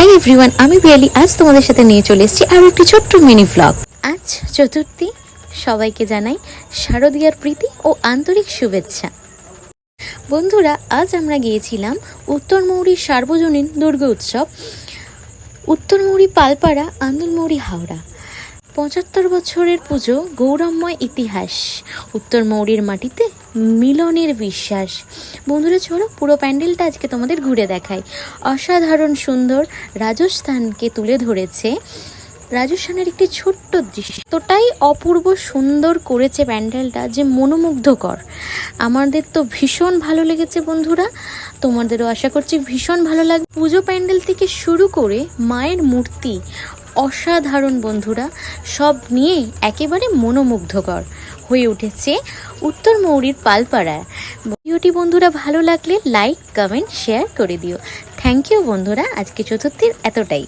Hi everyone আমি বিয়ালি আজ তোমাদের সাথে নিয়ে চলে এসেছি আরও একটি ছোট্ট মিনি ভ্লগ আজ চতুর্থী, সবাইকে জানাই শারদীয়ার প্রীতি ও আন্তরিক শুভেচ্ছা। বন্ধুরা, আজ আমরা গিয়েছিলাম উত্তর মৌরির সার্বজনীন দুর্গ উৎসব, উত্তর মৌরি পালপাড়া আন্দুলমৌরি হাওড়া। পঁচাত্তর বছরের পুজো গৌরবময় ইতিহাস। উত্তর মৌরির মাটিতে মিলনের বিশ্বাস। বন্ধুরা, চলো পুরো প্যান্ডেলটা আজকে তোমাদের ঘুরে দেখাই। অসাধারণ সুন্দর রাজস্থানকে তুলে ধরেছে। রাজস্থানের একটি ছোট্ট দৃশ্য। এতটাই অপূর্ব সুন্দর করেছে প্যান্ডেলটা যে মনোমুগ্ধকর। আমাদের তো ভীষণ ভালো লেগেছে বন্ধুরা। তোমাদেরও আশা করছি ভীষণ ভালো লাগবে। পুজো প্যান্ডেল থেকে শুরু করে মায়ের মূর্তি অসাধারণ বন্ধুরা, সব নিয়ে একেবারে মনোমুগ্ধকর হয়ে উঠেছে উত্তর মৌরির পালপাড়ায়। ভিডিওটি বন্ধুরা ভালো লাগলে লাইক কমেন্ট শেয়ার করে দিও। থ্যাংক ইউ বন্ধুরা, আজকে চতুর্থীর এতটাই।